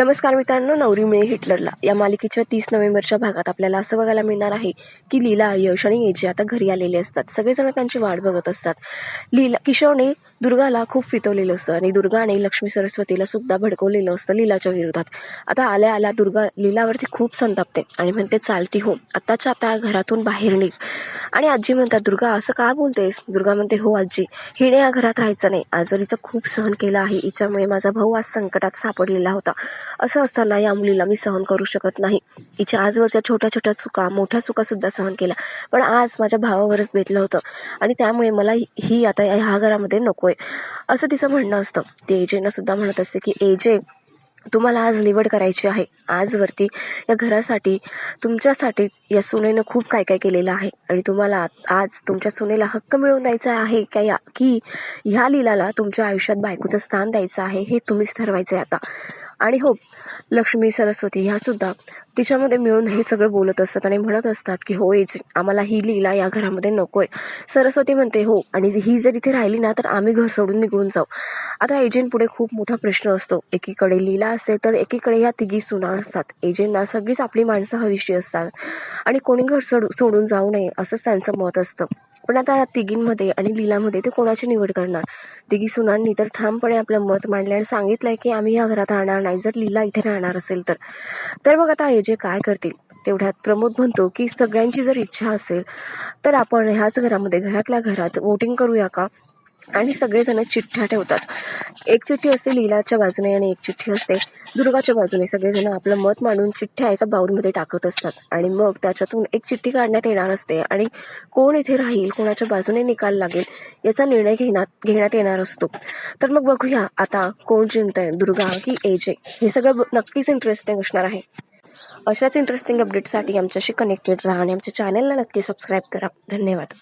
नमस्कार मित्रांनो नवरी मिळे हिटलरला. या मालिकेच्या तीस नोव्हेंबरच्या भागात आपल्याला असं बघायला मिळणार आहे की लीला यश आणि एजे आता घरी आलेले असतात. सगळेजण त्यांची वाट बघत असतात. लीला किशोरने दुर्गाला खूप फितवलेलं असतं आणि दुर्गाने लक्ष्मी सरस्वतीला सुद्धा भडकवलेलं असतं लीलाच्या विरोधात. आता आल्या आल्या दुर्गा लीलावरती खूप संतापते आणि म्हणते चालती हो आत्ताच्या आता घरातून बाहेर निघ. आणि आजी म्हणतात दुर्गा असं का बोलतेस? दुर्गा म्हणते हो आजी हिने या घरात राहायचं नाही. आजारीचं खूप सहन केलं आहे हिच्यामुळे माझा भाऊ आज संकटात सापडलेला होता. असं असताना या मुलीला मी सहन करू शकत नाही. हिच्या आजवरच्या छोट्या छोट्या चुका मोठ्या चुका सुद्धा सहन केल्या. पण आज माझ्या भावावरच बेतलं होतं. आणि त्यामुळे मला ही- ही आता या- ह्या घरामध्ये नकोय. असं तिचं म्हणणं असतं. ते एजेंना सुद्धा म्हणत असते की एजे तुम्हाला आज निवड करायची आहे. आजवरती या घरासाठी तुमच्यासाठी या सुनेनं खूप काय काय केलेलं आहे. आणि तुम्हाला आज तुमच्या सुनेला हक्क मिळवून द्यायचा आहे का या की ह्या लीलाला तुमच्या आयुष्यात बायकोचं स्थान द्यायचं आहे हे तुम्हीच ठरवायचं आहे आता. आणि हो लक्ष्मी सरस्वती ह्या सुद्धा तिच्यामध्ये मिळून हे सगळं बोलत असतात आणि म्हणत असतात की हो एज आम्हाला ही लीला या घरामध्ये नकोय. सरस्वती म्हणते हो आणि ही जर इथे राहिली ना तर आम्ही घर सोडून निघून जाऊ. आता एजंट पुढे खूप मोठा प्रश्न असतो. एकीकडे लीला असते तर एकीकडे ह्या तिघी सुना असतात. एजंटना सगळीच आपली माणसं हवीशी असतात. आणि कोणी घर सोडू सोडून जाऊ नये असंच त्यांचं मत असतं. पण आता या तिघींमध्ये आणि लीलामध्ये ते कोणाची निवड करणार? तिघी सुनांनी तर ठामपणे आपलं मत मांडले आणि सांगितलंय की आम्ही या घरात राहणार नाही. जर लीला इथे राहणार असेल तर. तर मग आता जे काय करतील तेवढ्यात प्रमोद म्हणतो की सगळ्यांची जर इच्छा असेल तर आपण ह्याच घरामध्ये घरातल्या घरात वोटिंग करूया का? आणि सगळेजण चिठ्ठ्या ठेवतात. एक चिठ्ठी असते लीलाच्या बाजूने आणि एक चिठ्ठी असते दुर्गाच्या बाजूने. सगळेजण आपलं मत मांडून चिठ्ठ्या एका बाऊलमध्ये टाकत असतात. आणि मग त्याच्यातून एक चिठ्ठी काढण्यात येणार असते आणि कोण इथे राहील कोणाच्या बाजूने निकाल लागेल याचा निर्णय घेण्यात घेण्यात येणार असतो. तर मग बघूया आता कोण जिंकतंय दुर्गा की एजे हे सगळं नक्कीच इंटरेस्टिंग असणार आहे. अशाच इंटरेस्टिंग अपडेटसाठी आमच्याशी कनेक्टेड राहा आणि आमच्या चॅनलला नक्की सबस्क्राईब करा. धन्यवाद.